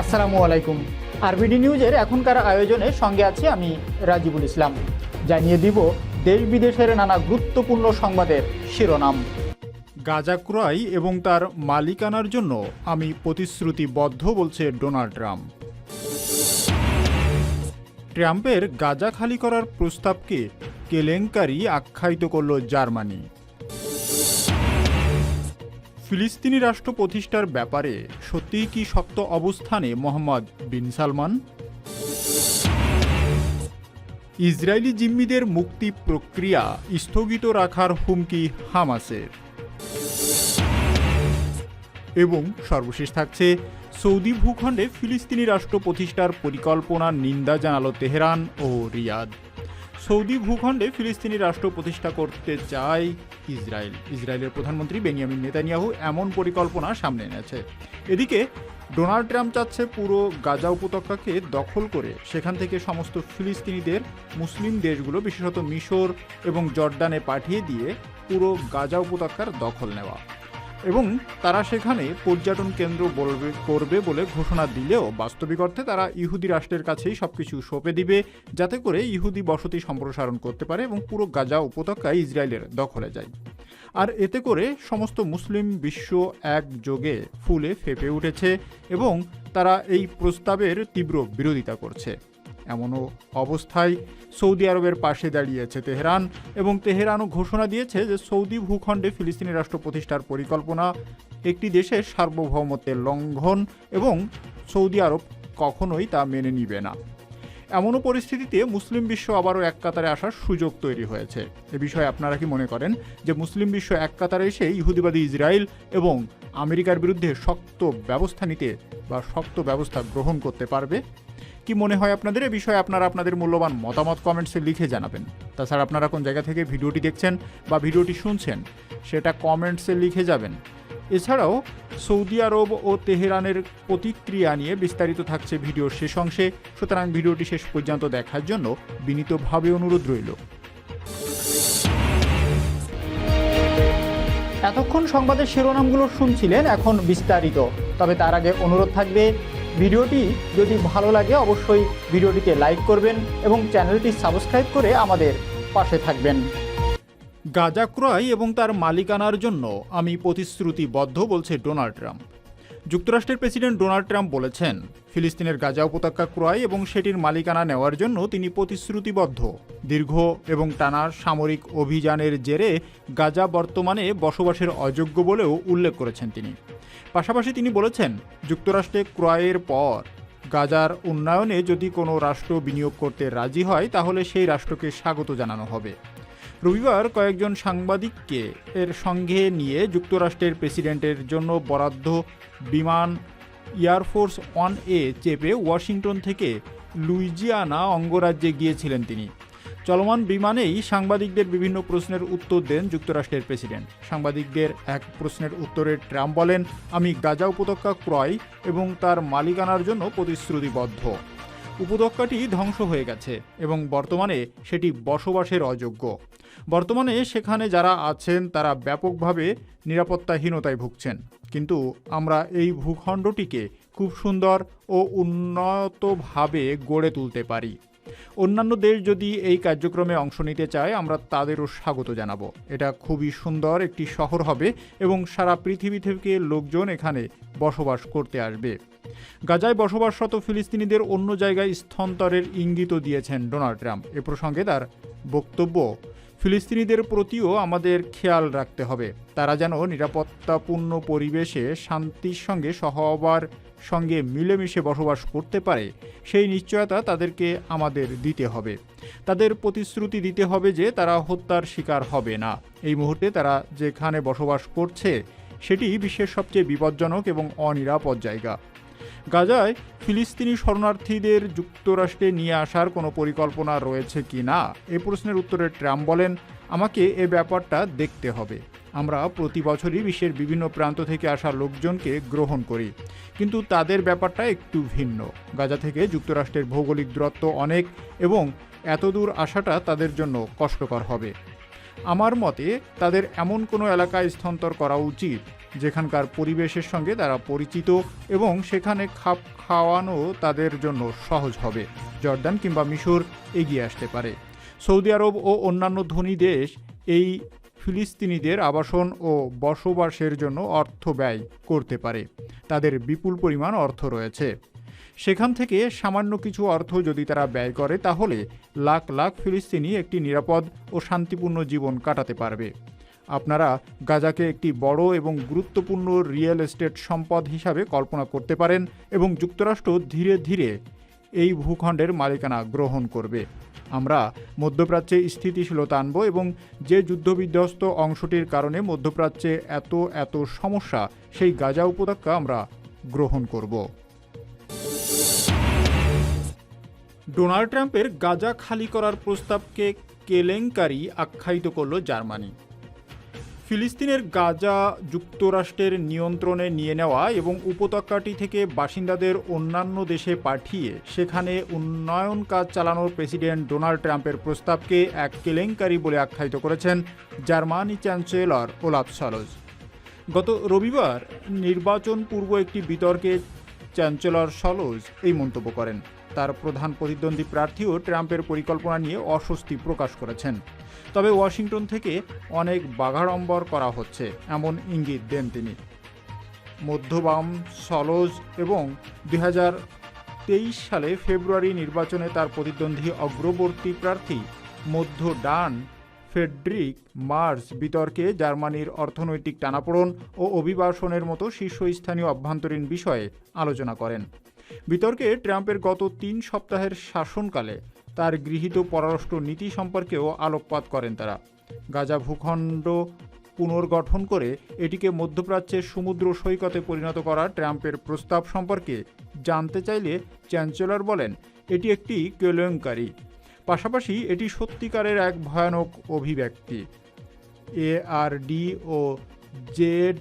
আসসালামু আলাইকুম। আরবিডি নিউজের এখনকার আয়োজনে সঙ্গে আছি আমি রাজিবুল ইসলাম। জানিয়ে দিব, দেশ বিদেশের নানা গুরুত্বপূর্ণ সংবাদের শিরোনাম। গাজা ক্রয় এবং তার মালিকানার জন্য আমি প্রতিশ্রুতিবদ্ধ বলছে ডোনাল্ড ট্রাম্প। ট্রাম্পের গাজা খালি করার প্রস্তাবকে কেলেঙ্কারি আখ্যায়িত করল জার্মানি। ফিলিস্তিনি রাষ্ট্র প্রতিষ্ঠার ব্যাপারে সত্যিই কি শক্ত অবস্থানে মোহাম্মদ বিন সালমান? ইসরায়েলি জিম্মিদের মুক্তি প্রক্রিয়া স্থগিত রাখার হুমকি হামাসের। এবং সর্বশেষ থাকছে, সৌদি ভূখণ্ডে ফিলিস্তিনি রাষ্ট্র প্রতিষ্ঠার পরিকল্পনার নিন্দা জানালো তেহরান ও রিয়াদ। সৌদি ভূখণ্ডে ফিলিস্তিনি রাষ্ট্র প্রতিষ্ঠা করতে চায় ইসরায়েল। ইসরায়েলের প্রধানমন্ত্রী বেনিয়ামিন নেতানিয়াহু এমন পরিকল্পনা সামনে এনেছে। এদিকে, ডোনাল্ড ট্রাম্প চাচ্ছে পুরো গাজা উপত্যকাকে দখল করে সেখান থেকে সমস্ত ফিলিস্তিনিদের মুসলিম দেশগুলো, বিশেষত মিশর এবং জর্ডানে পাঠিয়ে দিয়ে পুরো গাজা উপত্যকার দখল নেওয়া। এবং তারা সেখানে পর্যটন কেন্দ্র বলবে, করবে বলে ঘোষণা দিলেও বাস্তবিক অর্থে তারা ইহুদি রাষ্ট্রের কাছেই সব কিছু সঁপে দিবে, যাতে করে ইহুদি বসতি সম্প্রসারণ করতে পারে এবং পুরো গাজা উপত্যকা ইসরায়েলের দখলে যায়। আর এতে করে সমস্ত মুসলিম বিশ্ব একযোগে ফুলে ফেপে উঠেছে এবং তারা এই প্রস্তাবের তীব্র বিরোধিতা করছে। এমনও অবস্থায় সৌদি আরবের পাশে দাঁড়িয়েছে তেহরান এবং তেহরানও ঘোষণা দিয়েছে যে সৌদি ভূখণ্ডে ফিলিস্তিনি রাষ্ট্র প্রতিষ্ঠার পরিকল্পনা একটি দেশের সার্বভৌমত্বের লঙ্ঘন এবং সৌদি আরব কখনোই তা মেনে নিবে না। এমনও পরিস্থিতিতে মুসলিম বিশ্ব আবারও এক কাতারে আসার সুযোগ তৈরি হয়েছে। এ বিষয়ে আপনারা কি মনে করেন যে মুসলিম বিশ্ব এক কাতারে এসে ইহুদিবাদী ইসরায়েল এবং আমেরিকার বিরুদ্ধে শক্ত ব্যবস্থা নিতে বা শক্ত ব্যবস্থা গ্রহণ করতে পারবে? কি মনে হয় আপনাদের? এ বিষয়ে আপনারা আপনাদের মূল্যবান মতামত কমেন্টসে লিখে জানাবেন। তাছাড়া আপনারা কোন জায়গা থেকে ভিডিওটি দেখছেন বা ভিডিওটি শুনছেন, সেটা কমেন্টসে লিখে যাবেন। এছাড়াও, সৌদি আরব ও তেহরানের প্রতিক্রিয়া নিয়ে বিস্তারিত থাকছে ভিডিওর শেষ অংশে। সুতরাং ভিডিওটি শেষ পর্যন্ত দেখার জন্য বিনীতভাবে অনুরোধ রইল। এতক্ষণ সংবাদের শিরোনামগুলো শুনছিলেন, এখন বিস্তারিত। তবে তার আগে অনুরোধ থাকবে ভিডিওটি যদি ভালো লাগে, অবশ্যই ভিডিওটিকে লাইক করবেন এবং চ্যানেলটি সাবস্ক্রাইব করে আমাদের পাশে থাকবেন। গাজা ক্রয় এবং তার মালিকানার জন্য আমি প্রতিশ্রুতিবদ্ধ বলছে ডোনাল্ড ট্রাম্প। যুক্তরাষ্ট্রের প্রেসিডেন্ট ডোনাল্ড ট্রাম্প বলেছেন, ফিলিস্তিনের গাজা উপত্যকা ক্রয় এবং সেটির মালিকানা নেওয়ার জন্য তিনি প্রতিশ্রুতিবদ্ধ। দীর্ঘ এবং টানা সামরিক অভিযানের জেরে গাজা বর্তমানে বসবাসের অযোগ্য বলেও উল্লেখ করেছেন তিনি। পাশাপাশি তিনি বলেছেন, যুক্তরাষ্ট্রে ক্রয়ের পর গাজার উন্নয়নে যদি কোনো রাষ্ট্র বিনিয়োগ করতে রাজি হয়, তাহলে সেই রাষ্ট্রকে স্বাগত জানানো হবে। রবিবার কয়েকজন সাংবাদিককে এর সঙ্গে নিয়ে যুক্তরাষ্ট্রের প্রেসিডেন্টের জন্য বরাদ্দ বিমান এয়ারফোর্স ওয়ান এ চেপে ওয়াশিংটন থেকে লুইজিয়ানা অঙ্গরাজ্যে গিয়েছিলেন তিনি। চলমান বিমানেই সাংবাদিকদের বিভিন্ন প্রশ্নের উত্তর দেন যুক্তরাষ্ট্রের প্রেসিডেন্ট। সাংবাদিকদের এক প্রশ্নের উত্তরে ট্রাম্প বলেন, আমি গাজা উপত্যকা ক্রয় এবং তার মালিকানার জন্য প্রতিশ্রুতিবদ্ধ। উপত্যকাটি ধ্বংস হয়ে গেছে এবং বর্তমানে সেটি বসবাসের অযোগ্য। বর্তমানে সেখানে যারা আছেন, তারা ব্যাপকভাবে নিরাপত্তাহীনতায় ভুগছেন। কিন্তু আমরা এই ভূখণ্ডটিকে খুব সুন্দর ও উন্নতভাবে গড়ে তুলতে পারি। অন্যান্য দেশ যদি এই কার্যক্রমে অংশ নিতে চায়, আমরা তাদেরও স্বাগত জানাব। এটা খুবই সুন্দর একটি শহর হবে এবং সারা পৃথিবী থেকে লোকজন এখানে বসবাস করতে আসবে। গাজায় বসবাসরত ফিলিস্তিনিদের অন্য জায়গায় স্থানান্তরের ইঙ্গিতও দিয়েছেন ডোনাল্ড ট্রাম্প। এ প্রসঙ্গে তার বক্তব্য ফিলিস্তিনিদের প্রতিও আমাদের খেয়াল রাখতে হবে। তারা যেন নিরাপত্তাপূর্ণ পরিবেশে শান্তির সঙ্গে, সহবার সঙ্গে মিলেমিশে বসবাস করতে পারে, সেই নিশ্চয়তা তাদেরকে আমাদের দিতে হবে। তাদের প্রতিশ্রুতি দিতে হবে যে তারা হত্যার শিকার হবে না। এই মুহূর্তে তারা যেখানে বসবাস করছে, সেটি বিশ্বের সবচেয়ে বিপজ্জনক এবং অনিরাপদ জায়গা। গাজায় ফিলিস্তিনি শরণার্থীদের যুক্তরাষ্ট্রে নিয়ে আসার কোনো পরিকল্পনা রয়েছে কি না? এ প্রশ্নের উত্তরে ট্রাম্প বলেন, আমাকে এ ব্যাপারটা দেখতে হবে। আমরা প্রতি বছরই বিশ্বের বিভিন্ন প্রান্ত থেকে আসা লোকজনকে গ্রহণ করি। কিন্তু তাদের ব্যাপারটা একটু ভিন্ন। গাজা থেকে যুক্তরাষ্ট্রের ভৌগোলিক দূরত্ব অনেক এবং এতদূর আসাটা তাদের জন্য কষ্টকর হবে। আমার মতে, তাদের এমন কোনো এলাকায় স্থানান্তর করা উচিত যেখানকার পরিবেশের সঙ্গে তারা পরিচিত এবং সেখানে খাপ খাওয়ানো তাদের জন্য সহজ হবে। জর্দান কিংবা মিশর এগিয়ে আসতে পারে। সৌদি আরব ও অন্যান্য ধনী দেশ এই ফিলিস্তিনিদের আবাসন ও বসবাসের জন্য অর্থ ব্যয় করতে পারে। তাদের বিপুল পরিমাণ অর্থ রয়েছে। সেখান থেকে সামান্য কিছু অর্থ যদি তারা ব্যয় করে, তাহলে লাখ লাখ ফিলিস্তিনি একটি নিরাপদ ও শান্তিপূর্ণ জীবন কাটাতে পারবে। আপনারা গাজাকে একটি বড় এবং গুরুত্বপূর্ণ রিয়েল এস্টেট সম্পদ হিসাবে কল্পনা করতে পারেন এবং যুক্তরাষ্ট্র ধীরে ধীরে এই ভূখণ্ডের মালিকানা গ্রহণ করবে। আমরা মধ্যপ্রাচ্যে স্থিতিশীলতা আনব এবং যে যুদ্ধবিধ্বস্ত অংশটির কারণে মধ্যপ্রাচ্যে এত এত সমস্যা, সেই গাজা উপত্যকা আমরা গ্রহণ করব। ডোনাল্ড ট্রাম্পের গাজা খালি করার প্রস্তাবকে কেলেঙ্কারি আখ্যায়িত করল জার্মানি। ফিলিস্তিনের গাজা যুক্তরাষ্ট্রের নিয়ন্ত্রণে নিয়ে নেওয়া এবং উপত্যকাটি থেকে বাসিন্দাদের অন্যান্য দেশে পাঠিয়ে সেখানে উন্নয়ন কাজ চালানোর প্রেসিডেন্ট ডোনাল্ড ট্রাম্পের প্রস্তাবকে এক কেলেঙ্কারি বলে আখ্যায়িত করেছেন জার্মানি চ্যান্সেলর ওলাফ সলজ গত রবিবার নির্বাচন পূর্ব একটি বিতর্কে চ্যান্সেলর সলোজ এই মন্তব্য করেন। তার প্রধান প্রতিদ্বন্দ্বী প্রার্থীও ট্রাম্পের পরিকল্পনা নিয়ে অস্বস্তি প্রকাশ করেছেন। তবে ওয়াশিংটন থেকে অনেক বাঘাড়ম্বর করা হচ্ছে, এমন ইঙ্গিত দেন তিনি। মধ্যবাম সলোজ এবং দু হাজার তেইশ সালে ফেব্রুয়ারি নির্বাচনে তার প্রতিদ্বন্দ্বী অগ্রবর্তী প্রার্থী মধ্য ডান ফেডরিক মার্স বিতর্কে জার্মানির অর্থনৈতিক টানাপোড়ন ও অভিবাসনের মতো শীর্ষস্থানীয় অভ্যন্তরীণ বিষয়ে আলোচনা করেন। বিতর্কে ট্রাম্পের গত তিন সপ্তাহের শাসনকালে তার গৃহীত পররাষ্ট্র নীতি সম্পর্কেও আলোকপাত করেন তারা। গাজা ভূখণ্ড পুনর্গঠন করে এটিকে মধ্যপ্রাচ্যের সমুদ্র সৈকতে পরিণত করা ট্রাম্পের প্রস্তাব সম্পর্কে জানতে চাইলে চ্যান্সেলর বলেন, এটি একটি কেলেঙ্কারি। পাশাপাশি এটি সত্যিকারের এক ভয়ানক অভিব্যক্তি। এআরডি ও জেড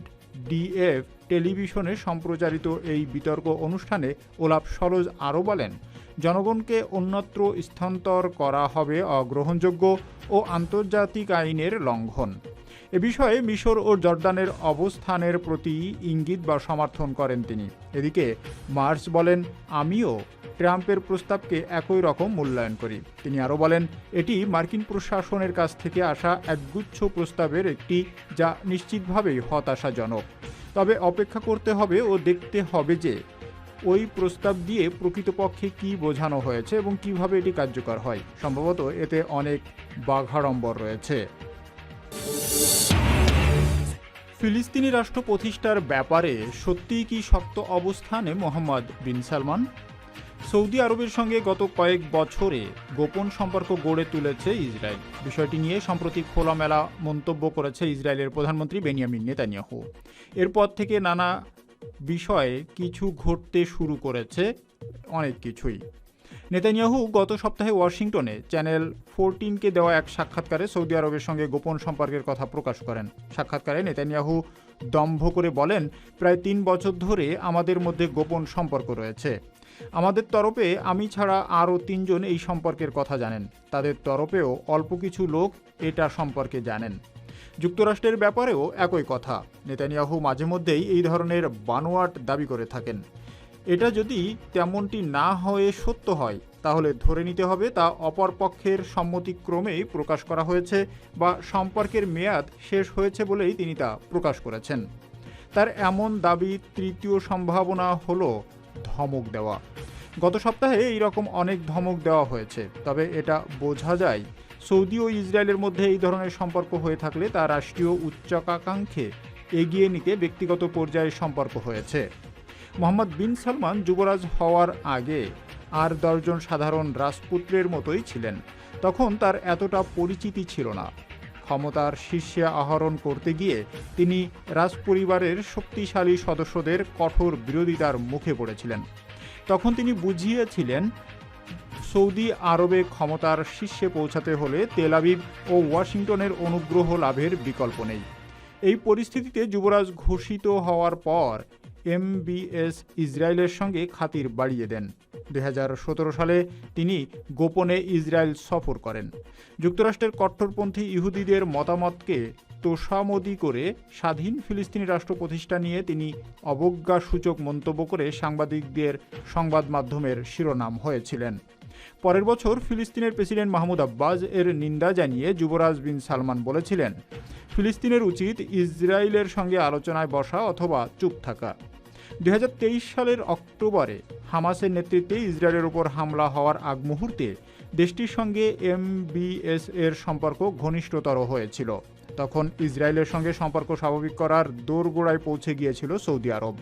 ডিএফ টেলিভিশনে সম্প্রচারিত এই বিতর্ক অনুষ্ঠানে ওলাপ সরোজ আরও বলেন জনগণকে অন্যত্র স্থানান্তর করা হবে অগ্রহণযোগ্য ও আন্তর্জাতিক আইনের লঙ্ঘন। এ বিষয়ে মিশর ও জর্দানের অবস্থানের প্রতি ইঙ্গিত বা সমর্থন করেন তিনি। এদিকে মার্চ বলেন, আমিও ট্রাম্পের প্রস্তাবকে একই রকম মূল্যায়ন করি। তিনি আরও বলেন, এটি মার্কিন প্রশাসনের কাছ থেকে আসা একগুচ্ছ প্রস্তাবের একটি যা নিশ্চিতভাবেই হতাশাজনক। তবে অপেক্ষা করতে হবে ও দেখতে হবে যে ওই প্রস্তাব দিয়ে প্রকৃতপক্ষে কি বোঝানো হয়েছে এবং কীভাবে এটি কার্যকর হয়? সম্ভবত এতে অনেক বাঘাড়ম্বর রয়েছে। ফিলিস্তিনি রাষ্ট্র প্রতিষ্ঠার ব্যাপারে সত্যিই কি শক্ত অবস্থানে মোহাম্মদ বিন সালমান? সৌদি আরবের সঙ্গে গত কয়েক বছরে গোপন সম্পর্ক গড়ে তুলেছে ইসরায়েল। বিষয়টি নিয়ে সম্প্রতি খোলামেলা মন্তব্য করেছে ইসরায়েলের প্রধানমন্ত্রী বেনিয়ামিন নেতানিয়াহু। এরপর থেকে নানা বিষয়ে কিছু ঘটতে শুরু করেছে অনেক কিছুই। নেতানিয়াহু গত সপ্তাহে ওয়াশিংটনে চ্যানেল ফোরটিনকে দেওয়া এক সাক্ষাৎকারে সৌদি আরবের সঙ্গে গোপন সম্পর্কের কথা প্রকাশ করেন। সাক্ষাৎকারে নেতানিয়াহু দম্ভ করে বলেন, প্রায় তিন বছর ধরে আমাদের মধ্যে গোপন সম্পর্ক রয়েছে। আমাদের তরফে আমি ছাড়া আরও তিনজন এই সম্পর্কের কথা জানেন। তাদের তরফেও অল্প কিছু লোক এটা সম্পর্কে জানেন। যুক্তরাষ্ট্রের ব্যাপারেও একই কথা। নেতানিয়াহু মাঝে মধ্যেই এই ধরনের বানোয়াট দাবি করে থাকেন। এটা যদি তেমনটি না হয়ে সত্য হয়, তাহলে ধরে নিতে হবে তা অপর পক্ষের সম্মতিক্রমেই প্রকাশ করা হয়েছে বা সম্পর্কের মেয়াদ শেষ হয়েছে বলেই তিনি তা প্রকাশ করেছেন। তার এমন দাবি তৃতীয় সম্ভাবনা হলো ধমক দেওয়া। গত সপ্তাহে এই রকম অনেক ধমক দেওয়া হয়েছে, তবে এটা বোঝা যায় সৌদি ও ইসরায়েলের মধ্যে এই ধরনের সম্পর্ক হয়ে থাকলে তা রাষ্ট্রীয় উচ্চাকাঙ্ক্ষে এগিয়ে নিতে ব্যক্তিগত পর্যায়ে সম্পর্ক হয়েছে। মোহাম্মদ বিন সালমান যুবরাজ হওয়ার আগে আর দশজন সাধারণ রাজপুত্রের মতোই ছিলেন। তখন তার এতটা পরিচিতি ছিল না। ক্ষমতার শীর্ষে আহরণ করতে গিয়ে তিনি রাজপরিবারের শক্তিশালী সদস্যদের কঠোর বিরোধিতার মুখে পড়েছিলেন। তখন তিনি বুঝিয়েছিলেন সৌদি আরবে ক্ষমতার শীর্ষে পৌঁছাতে হলে তেল আবিব ও ওয়াশিংটনের অনুগ্রহ লাভের বিকল্প নেই। এই পরিস্থিতিতে যুবরাজ ঘোষিত হওয়ার পর এমবিএস ইসরায়েলের সঙ্গে খাতির বাড়িয়ে দেন। দু হাজার সতেরো সালে তিনি গোপনে ইসরায়েল সফর করেন। যুক্তরাষ্ট্রের কট্টরপন্থী ইহুদিদের মতামতকে তোষামদি করে স্বাধীন ফিলিস্তিনি রাষ্ট্র প্রতিষ্ঠা নিয়ে তিনি অবজ্ঞাসূচক মন্তব্য করে সাংবাদিকদের সংবাদ মাধ্যমের শিরোনাম হয়েছিলেন। পরের বছর ফিলিস্তিনের প্রেসিডেন্ট মাহমুদ আব্বাস এর নিন্দা জানিয়ে যুবরাজ বিন সালমান বলেছিলেন, ফিলিস্তিনের উচিত ইসরায়েলের সঙ্গে আলোচনায় বসা অথবা চুপ থাকা। দুই সালের অক্টোবরে হামাসের নেতৃত্বে ইসরায়েলের উপর হামলা হওয়ার আগ মুহূর্তে দেশটির সঙ্গে এমবিএস এর সম্পর্ক ঘনিষ্ঠতর হয়েছিল। তখন ইসরায়েলের সঙ্গে সম্পর্ক স্বাভাবিক করার দোরগোড়ায় পৌঁছে গিয়েছিল সৌদি আরব।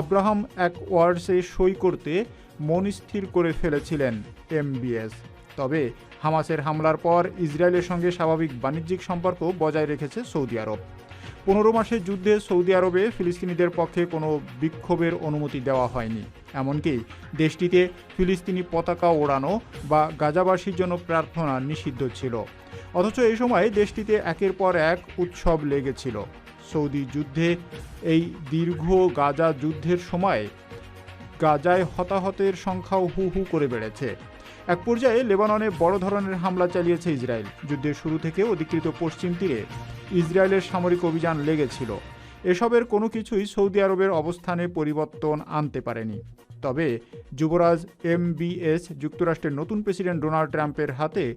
আব্রাহাম এক ওয়ার্ডসে সই করতে মন স্থির করে ফেলেছিলেন এমবিএস তবে হামাসের হামলার পর ইসরায়েলের সঙ্গে স্বাভাবিক বাণিজ্যিক সম্পর্ক বজায় রেখেছে সৌদি আরব। পনেরো মাসের যুদ্ধে সৌদি আরবে ফিলিস্তিনিদের পক্ষে কোনো বিক্ষোভের অনুমতি দেওয়া হয়নি। এমনকি দেশটিতে ফিলিস্তিনি পতাকা ওড়ানো বা গাজাবাসীর জন্য প্রার্থনা নিষিদ্ধ ছিল। অথচ এই সময় দেশটিতে একের পর এক উৎসব লেগেছিল। সৌদি যুদ্ধে এই দীর্ঘ গাজা যুদ্ধের সময় গাজায় হতাহতের সংখ্যাও হু হু করে বেড়েছে। এক পর্যায়ে লেবাননে বড় ধরনের হামলা চালিয়েছে ইসরায়েল। যুদ্ধের শুরু থেকে অধিকৃত পশ্চিম তীরে ইসরায়েলের সামরিক অভিযান লেগেছিল। এসবের কোনো কিছুই সৌদি আরবের অবস্থানে পরিবর্তন আনতে পারেনি। তবে যুবরাজ এমবিএস, যুক্তরাষ্ট্রের নতুন প্রেসিডেন্ট ডোনাল্ড ট্রাম্পের হাতে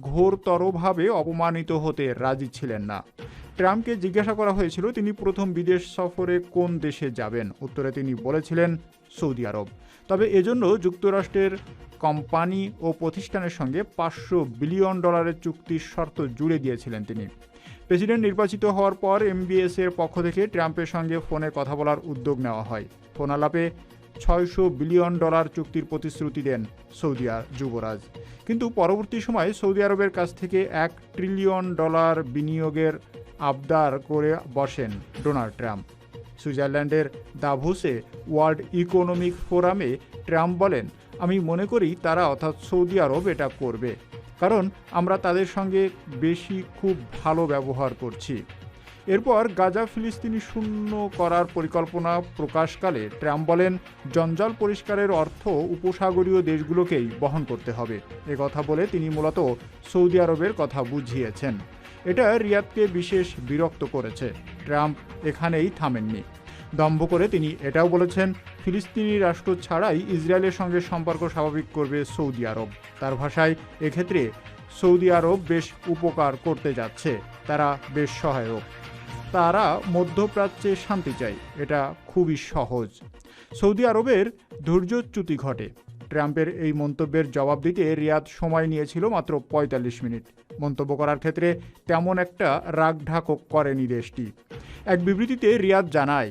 ঘোরতরভাবে অপমানিত হতে রাজি ছিলেন না। ট্রাম্পকে জিজ্ঞাসা করা হয়েছিল, তিনি প্রথম বিদেশ সফরে কোন দেশে যাবেন? উত্তরে তিনি বলেছিলেন সৌদি আরব। তবে এজন্য যুক্তরাষ্ট্রের কোম্পানি ও প্রতিষ্ঠানের সঙ্গে পাঁচশো বিলিয়ন ডলারের চুক্তির শর্ত জুড়ে দিয়েছিলেন তিনি। প্রেসিডেন্ট নির্বাচিত হওয়ার পর এমবিএস এর পক্ষ থেকে ট্রাম্পের সঙ্গে ফোনে কথা বলার উদ্যোগ নেওয়া হয়। ফোন আলাপে ছয়শো বিলিয়ন ডলার চুক্তির প্রতিশ্রুতি দেন সৌদি যুবরাজ। কিন্তু পরবর্তী সময়ে সৌদি আরবের কাছ থেকে এক ট্রিলিয়ন ডলার বিনিয়োগের আবদার করে বসেন ডোনাল্ড ট্রাম্প। সুইজারল্যান্ডের দাভোসে ওয়ার্ল্ড ইকোনমিক ফোরামে ট্রাম্প বলেন, আমি মনে করি তারা অর্থাৎ সৌদি আরব এটা করবে, কারণ আমরা তাদের সঙ্গে বেশি খুব ভালো ব্যবহার করছি। এরপর গাজা ফিলিস্তিনি শূন্য করার পরিকল্পনা প্রকাশকালে ট্রাম্প বলেন, জঞ্জাল পরিষ্কারের অর্থ উপসাগরীয় দেশগুলোকেই বহন করতে হবে। কথা বলে তিনি মূলত সৌদি আরবের কথা বুঝিয়েছেন। এটা রিয়াদকে বিশেষ বিরক্ত করেছে। ট্রাম্প এখানেই থামেননি। দম্ভ করে তিনি এটাও বলেছেন, ফিলিস্তিনি রাষ্ট্র ছাড়াই ইসরায়েলের সঙ্গে সম্পর্ক স্বাভাবিক করবে সৌদি আরব। তার ভাষায়, এক্ষেত্রে সৌদি আরব বেশ উপকার করতে যাচ্ছে। তারা বেশ সহায়ক। তারা মধ্যপ্রাচ্যে শান্তি চায়। এটা খুবই সহজ। সৌদি আরবের ধৈর্যচ্যুতি ঘটে। ট্রাম্পের এই মন্তব্যের জবাব দিতে রিয়াদ সময় নিয়েছিল মাত্র পঁয়তাল্লিশ মিনিট। মন্তব্য করার ক্ষেত্রে তেমন একটা রাগ রাগঢাকও করেনি দেশটি। এক বিবৃতিতে রিয়াদ জানায়,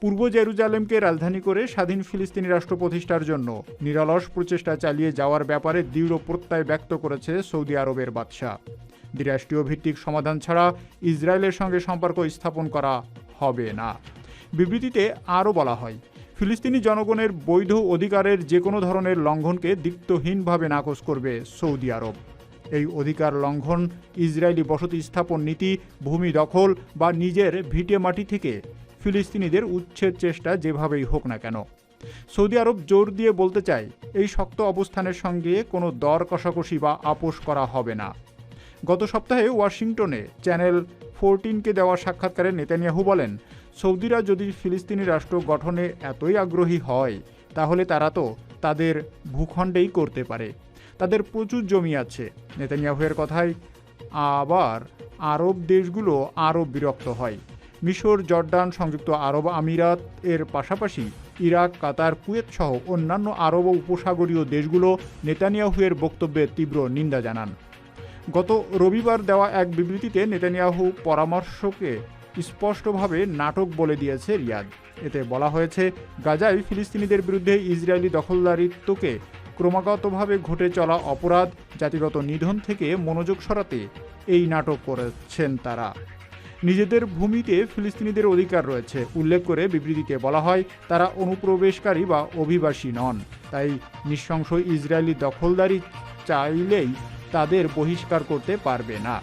পূর্ব জেরুজালেমকে রাজধানী করে স্বাধীন ফিলিস্তিনি রাষ্ট্র প্রতিষ্ঠার জন্য নিরলস প্রচেষ্টা চালিয়ে যাওয়ার ব্যাপারে দৃঢ় প্রত্যয় ব্যক্ত করেছে সৌদি আরবের বাদশাহ। দ্বিরাষ্ট্রীয় ভিত্তিক সমাধান ছাড়া ইসরায়েলের সঙ্গে সম্পর্ক স্থাপন করা হবে না। বিবৃতিতে আরও বলা হয় ফিলিস্তিনি জনগণের বৈধ অধিকারের যে কোনো ধরনের লঙ্ঘনকে দিক্তহীনভাবে নাকচ করবে সৌদি আরব। এই অধিকার লঙ্ঘন ইসরায়েলি বসতি স্থাপন নীতি, ভূমি দখল বা নিজের ভিটে মাটি থেকে ফিলিস্তিনিদের উচ্ছেদ চেষ্টা যেভাবেই হোক না কেন। সৌদি আরব জোর দিয়ে বলতে চায়, এই শক্ত অবস্থানের সঙ্গে কোনো দর কষাকষি বা আপোষ করা হবে না। গত সপ্তাহে ওয়াশিংটনে চ্যানেল ফোরটিনকে দেওয়া সাক্ষাৎকারে নেতানিয়াহু বলেন সৌদিরা যদি ফিলিস্তিনি রাষ্ট্র গঠনে এতই আগ্রহী হয়, তাহলে তারা তো তাদের ভূখণ্ডেই করতে পারে। তাদের প্রচুর জমি আছে। নেতানিয়াহুয়ের কথায় আবার আরব দেশগুলো আরও বিরক্ত হয়। মিশর জর্ডান সংযুক্ত আরব আমিরাত এর পাশাপাশি ইরাক, কাতার, কুয়েত সহ অন্যান্য আরব উপসাগরীয় দেশগুলো নেতানিয়াহুয়ের বক্তব্যে তীব্র নিন্দা জানান। গত রবিবার দেওয়া এক বিবৃতিতে নেতানিয়াহু পরামর্শকে স্পষ্টভাবে নাটক বলে দিয়েছে রিয়াদ। এতে বলা হয়েছে, গাজায় ফিলিস্তিনিদের বিরুদ্ধে ইসরায়েলি দখলদারিত্বকে ক্রমাগতভাবে ঘটে চলা অপরাধ, জাতিগত নিধন থেকে মনোযোগ সরাতে এই নাটক করেছেন তারা। নিজেদের ভূমিতে ফিলিস্তিনিদের অধিকার রয়েছে। উল্লেখ করে বিবৃতিতে বলা হয়, তারা অনুপ্রবেশকারী বা অভিবাসী নন। তাই নৃশংস ইসরায়েলি দখলদারি চাইলেই তাদের বহিষ্কার করতে পারবে না।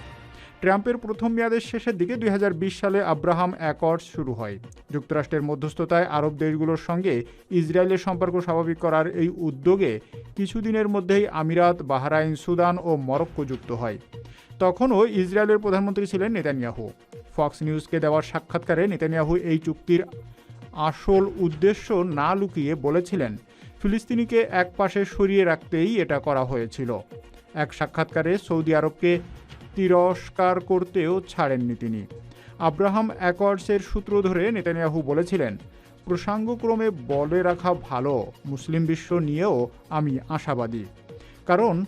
ট্রাম্পের প্রথম মেয়াদের শেষের দিকে দুই হাজার বিশ সালে আব্রাহাম অ্যাকর্ডস শুরু হয়। যুক্তরাষ্ট্রের মধ্যস্থতায় আরব দেশগুলোর সঙ্গে ইসরায়েলের সম্পর্ক স্বাভাবিক করার এই উদ্যোগে কিছুদিনের মধ্যেই আমিরাত, বাহরাইন, সুদান ও মরক্কো যুক্ত হয়। তখনও ইসরায়েলের প্রধানমন্ত্রী ছিলেন নেতানিয়াহু। ফক্স নিউজকে দেওয়ার সাক্ষাৎকারে নেতানিয়াহু এই চুক্তির আসল উদ্দেশ্য না লুকিয়ে বলেছিলেন, ফিলিস্তিনিকে এক পাশে সরিয়ে রাখতেই এটা করা হয়েছিল। এক সাক্ষাৎকারে সৌদি আরবকে তিরস্কার করতেও ছাড়েননি তিনি। আব্রাহাম অ্যাকর্ডসের সূত্র ধরে নেতানিয়াহু বলেছিলেন, প্রসঙ্গক্রমে বলে রাখা ভালো, মুসলিম বিশ্ব নিয়েও আমি আশাবাদী। কারণ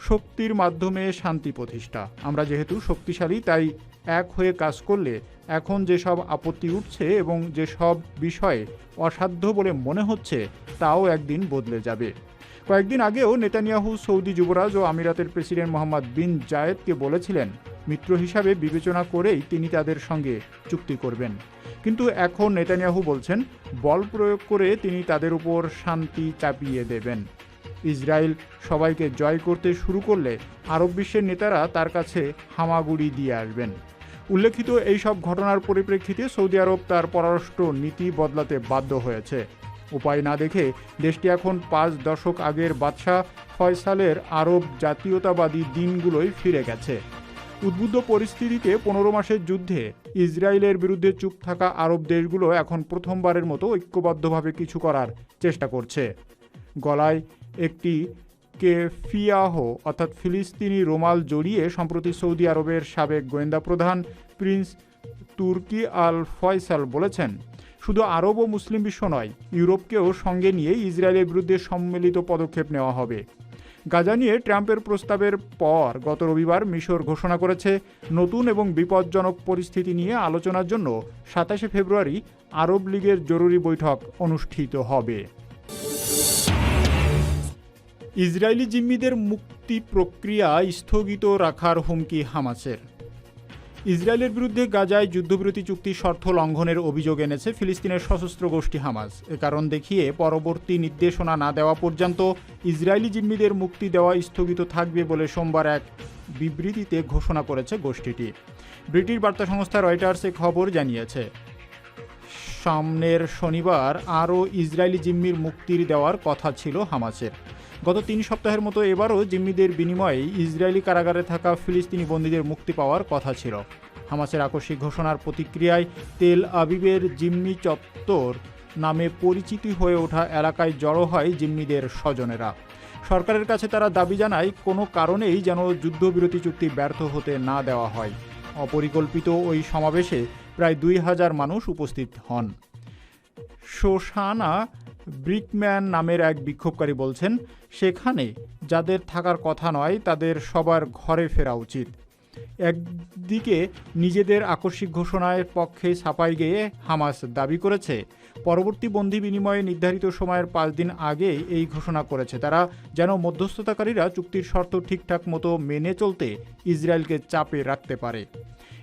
শক্তির মাধ্যমে শান্তি প্রতিষ্ঠা। আমরা যেহেতু শক্তিশালী, তাই এক হয়ে কাজ করলে এখন যেসব আপত্তি উঠছে এবং যেসব বিষয়ে অসাধ্য বলে মনে হচ্ছে, তাও একদিন বদলে যাবে। কয়েকদিন আগেও নেতানিয়াহু সৌদি যুবরাজ ও আমিরাতের প্রেসিডেন্ট মোহাম্মদ বিন জায়েদকে বলেছিলেন, মিত্র হিসাবে বিবেচনা করেই তিনি তাদের সঙ্গে চুক্তি করবেন। কিন্তু এখন নেতানিয়াহু বলছেন, বল প্রয়োগ করে তিনি তাদের উপর শান্তি চাপিয়ে দেবেন। ইসরায়েল সবাইকে জয় করতে শুরু করলে আরব বিশ্বের নেতারা তার কাছে হামাগুড়ি দিয়ে আসবেন। উল্লেখিত এই সব ঘটনার পরিপ্রেক্ষিতে সৌদি আরব তার পররাষ্ট্র নীতি বদলাতে বাধ্য হয়েছে। উপায় না দেখে দেশটি এখন পাঁচ দশক আগের বাদশাহ ফয়সালের আরব জাতীয়তাবাদী দিনগুলোই ফিরে গেছে। উদ্বুদ্ধ পরিস্থিতিতে পনেরো মাসের যুদ্ধে ইসরায়েলের বিরুদ্ধে চুপ থাকা আরব দেশগুলো এখন প্রথমবারের মতো ঐক্যবদ্ধভাবে কিছু করার চেষ্টা করছে। গলায় একটি কেফিয়াহ, অর্থাৎ ফিলিস্তিনি রোমাল জড়িয়ে সম্প্রতি সৌদি আরবের সাবেক গোয়েন্দা প্রধান প্রিন্স তুর্কি আল ফয়সাল বলেছেন শুধু আরব ও মুসলিম বিশ্ব নয়, ইউরোপকেও সঙ্গে নিয়ে ইসরায়েলের বিরুদ্ধে সম্মিলিত পদক্ষেপ নেওয়া হবে। গাজা নিয়ে ট্রাম্পের প্রস্তাবের পর গত রবিবার মিশর ঘোষণা করেছে, নতুন এবং বিপজ্জনক পরিস্থিতি নিয়ে আলোচনার জন্য সাতাশে ফেব্রুয়ারি আরব লীগের জরুরি বৈঠক অনুষ্ঠিত হবে। ইসরায়েলি জিম্মিদের মুক্তি প্রক্রিয়া স্থগিত রাখার হুমকি হামাসের। ইসরায়েলের বিরুদ্ধে গাজায় যুদ্ধবিরতি চুক্তি শর্ত লঙ্ঘনের অভিযোগ এনেছে ফিলিস্তিনের সশস্ত্র গোষ্ঠী হামাস। এ কারণ দেখিয়ে পরবর্তী নির্দেশনা না দেওয়া পর্যন্ত ইসরায়েলি জিম্মিদের মুক্তি দেওয়া স্থগিত থাকবে বলে সোমবার এক বিবৃতিতে ঘোষণা করেছে গোষ্ঠীটি। ব্রিটিশ বার্তা সংস্থা রয়টার্স এ খবর জানিয়েছে, সামনের শনিবার আরও ইসরায়েলি জিম্মির মুক্তির দেওয়ার কথা ছিল হামাসের। গত তিন সপ্তাহের মতো এবারও জিম্মিদের বিনিময়ে ইসরায়েলি কারাগারে থাকা ফিলিস্তিনি বন্দীদের মুক্তি পাওয়ার কথা ছিল। হামাসের আকস্মিক ঘোষণার প্রতিক্রিয়ায় তেল আবিবের জিম্মি চত্বর নামে পরিচিতি হয়ে ওঠা এলাকায় জড়ো হয় জিম্মিদের স্বজনেরা। সরকারের কাছে তারা দাবি জানায়, কোনো কারণেই যেন যুদ্ধবিরতি চুক্তি ব্যর্থ হতে না দেওয়া হয়। অপরিকল্পিত ওই সমাবেশে প্রায় দুই হাজার মানুষ উপস্থিত হন। শোশানা ব্রিকম্যান নামের এক বিক্ষোভকারী বলছেন, সেখানে যাদের থাকার কথা নয়, তাদের সবার ঘরে ফেরা উচিত। একদিকে নিজেদের আকস্মিক ঘোষণার পক্ষে ছাপাই গিয়ে হামাস দাবি করেছে। পরবর্তী বন্দি বিনিময়ে নির্ধারিত সময়ের পাঁচ দিন আগে এই ঘোষণা করেছে। তারা যেন মধ্যস্থতাকারীরা চুক্তির শর্ত ঠিকঠাক মতো মেনে চলতে ইসরায়েলকে চাপে রাখতে পারে।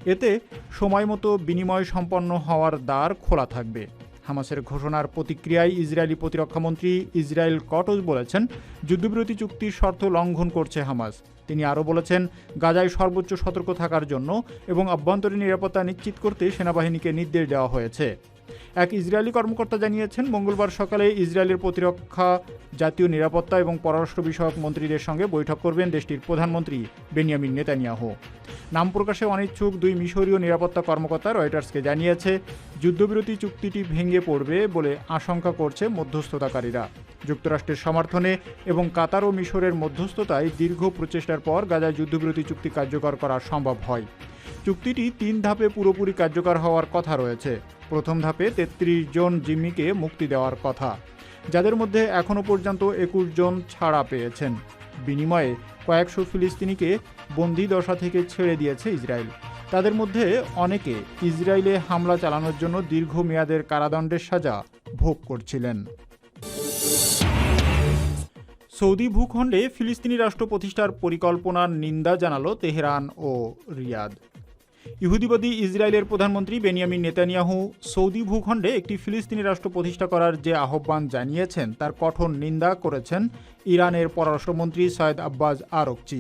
এতে সময় মতো বিনিময় সম্পন্ন হওয়ার দ্বার খোলা থাকবে। হামাসের ঘোষণার প্রতিক্রিয়ায় ইসরায়েলি প্রতিরক্ষামন্ত্রী ইসরায়েল কটস বলেছেন, যুদ্ধবিরতি চুক্তির শর্ত লঙ্ঘন করছে হামাস। তিনি আরও বলেছেন, গাজায় সর্বোচ্চ সতর্ক থাকার জন্য এবং আভ্যন্তরীণ নিরাপত্তা নিশ্চিত করতে সেনাবাহিনীকে নির্দেশ দেওয়া হয়েছে। এক ইসরায়েলি কর্মকর্তা জানিয়েছেন, মঙ্গলবার সকালে ইসরায়েলের প্রতিরক্ষা, জাতীয় নিরাপত্তা এবং পররাষ্ট্র বিষয়ক মন্ত্রীদের সঙ্গে বৈঠক করবেন দেশটির প্রধানমন্ত্রী বেনিয়ামিন নেতানিয়াহু। নাম প্রকাশে অনিচ্ছুক দুই মিশরীয় নিরাপত্তা কর্মকর্তা রয়টার্সকে জানিয়েছে, যুদ্ধবিরতি চুক্তিটি ভেঙে পড়বে বলে আশঙ্কা করছে মধ্যস্থতাকারীরা। যুক্তরাষ্ট্রের সমর্থনে এবং কাতার ও মিশরের মধ্যস্থতায় দীর্ঘ প্রচেষ্টার পর গাজায় যুদ্ধবিরতি চুক্তি কার্যকর করা সম্ভব হয়। চুক্তিটি তিন ধাপে পুরোপুরি কার্যকর হওয়ার কথা রয়েছে। প্রথম ধাপে তেত্রিশ জন জিম্মিকে মুক্তি দেওয়ার কথা, যাদের মধ্যে এখনও পর্যন্ত একুশ জন ছাড়া পেয়েছেন। বিনিময়ে কয়েকশো ফিলিস্তিনিকে বন্দি দশা থেকে ছেড়ে দিয়েছে ইসরায়েল। তাদের মধ্যে অনেকে ইসরায়েলে হামলা চালানোর জন্য দীর্ঘ মেয়াদের কারাদণ্ডের সাজা ভোগ করছিলেন। সৌদি ভূখণ্ডে ফিলিস্তিনি রাষ্ট্র প্রতিষ্ঠার পরিকল্পনার নিন্দা জানালো তেহরান ও রিয়াদ। ইহুদিবাদী ইসরায়েলের প্রধানমন্ত্রী বেনিয়ামিন নেতানিয়াহু সৌদি ভূখণ্ডে একটি ফিলিস্তিনি রাষ্ট্র প্রতিষ্ঠা করার যে আহ্বান জানিয়েছেন, তার কঠোর নিন্দা করেছেন ইরানের পররাষ্ট্রমন্ত্রী সৈয়দ আব্বাস আরকচি।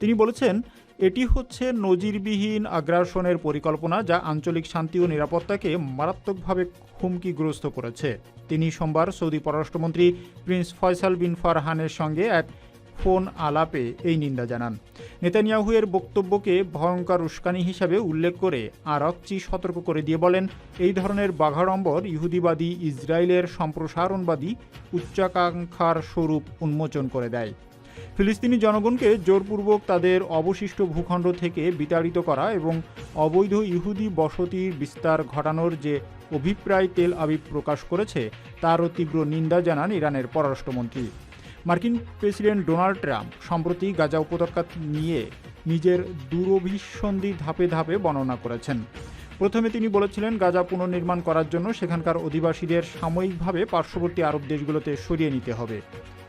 তিনি বলেছেন, এটি হচ্ছে নজিরবিহীন আগ্রাসনের পরিকল্পনা যা আঞ্চলিক শান্তি ও নিরাপত্তাকে মারাত্মকভাবে হুমকিগ্রস্ত করেছে। তিনি সোমবার সৌদি পররাষ্ট্রমন্ত্রী প্রিন্স ফয়সাল বিন ফারহানের সঙ্গে এক ফোন আলাপে এই নিন্দা জানান। নেতানিয়াহুয়ের বক্তব্যকে ভয়ঙ্কর উস্কানি হিসাবে উল্লেখ করে আরকচি সতর্ক করে দিয়ে বলেন, এই ধরনের বাঘাড়ম্বর ইহুদিবাদী ইসরায়েলের সম্প্রসারণবাদী উচ্চাকাঙ্ক্ষার স্বরূপ উন্মোচন করে দেয়। ফিলিস্তিনি জনগণকে জোরপূর্বক তাদের অবশিষ্ট ভূখণ্ড থেকে বিতাড়িত করা এবং অবৈধ ইহুদি বসতির বিস্তার ঘটানোর যে অভিপ্রায় তেল আবিব প্রকাশ করেছে, তারও তীব্র নিন্দা জানান ইরানের পররাষ্ট্রমন্ত্রী। মার্কিন প্রেসিডেন্ট ডোনাল্ড ট্রাম্প সম্প্রতি গাজা উপত্যকা নিয়ে নিজের দূরভিসন্ধি ধাপে ধাপে বর্ণনা করেছেন। প্রথমে তিনি বলেছিলেন, গাজা পুনর্নির্মাণ করার জন্য সেখানকার অধিবাসীদের সাময়িকভাবে পার্শ্ববর্তী আরব দেশগুলোতে সরিয়ে নিতে হবে।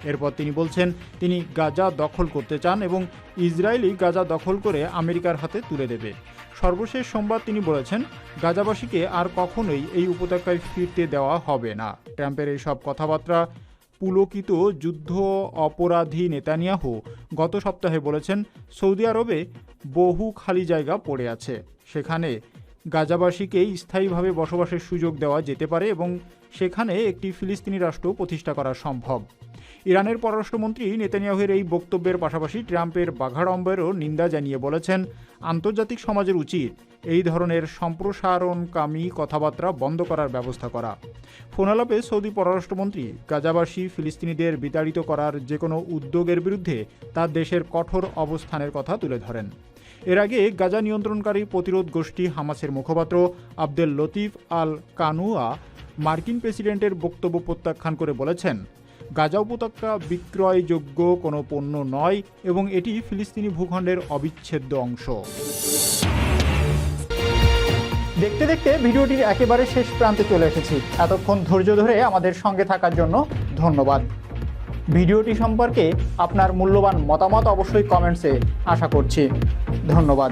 এরপর তিনি বলছেন, তিনি গাজা দখল করতে চান এবং ইসরায়েলি গাজা দখল করে আমেরিকার হাতে তুলে দেবে। সর্বশেষ সোমবার তিনি বলেছেন, গাজাবাসীকে আর কখনোই এই উপত্যকায় ফিরতে দেওয়া হবে না। ট্রাম্পের এই সব কথাবার্তা পুলকিত যুদ্ধ অপরাধী নেতানিয়াহু গত সপ্তাহে বলেছেন, সৌদি আরবে বহু খালি জায়গা পড়ে আছে। সেখানে গাজাবাসীকে স্থায়ীভাবে বসবাসের সুযোগ দেওয়া যেতে পারে এবং সেখানে একটি ফিলিস্তিনি রাষ্ট্র প্রতিষ্ঠা করা সম্ভব। ইরানের পররাষ্ট্রমন্ত্রী নেতানিয়াহুর এই বক্তব্যের পাশাপাশি ট্রাম্পের বাঘাড়ম্বেরও নিন্দা জানিয়ে বলেছেন আন্তর্জাতিক সমাজের উচিত এই ধরনের সম্প্রসারণকামী কথাবার্তা বন্ধ করার ব্যবস্থা করা। ফোনালাপে সৌদি পররাষ্ট্রমন্ত্রী গাজাবাসী ফিলিস্তিনিদের বিতাড়িত করার যে কোনো উদ্যোগের বিরুদ্ধে তার দেশের কঠোর অবস্থানের কথা তুলে ধরেন। এর আগে গাজা নিয়ন্ত্রণকারী প্রতিরোধ গোষ্ঠী হামাসের মুখপাত্র আবদেল লতিফ আল কানুয়া মার্কিন প্রেসিডেন্টের বক্তব্য প্রত্যাখ্যান করে বলেছেন গাজা উপত্যকা বিক্রয়যোগ্য কোনো পণ্য নয় এবং এটি ফিলিস্তিনি ভূখণ্ডের অবিচ্ছেদ্য অংশ। দেখতে দেখতে ভিডিওটির একেবারে শেষ প্রান্তে চলে এসেছি। এতক্ষণ ধৈর্য ধরে আমাদের সঙ্গে থাকার জন্য ধন্যবাদ। ভিডিওটি সম্পর্কে আপনার মূল্যবান মতামত অবশ্যই কমেন্টসে আশা করছি। ধন্যবাদ।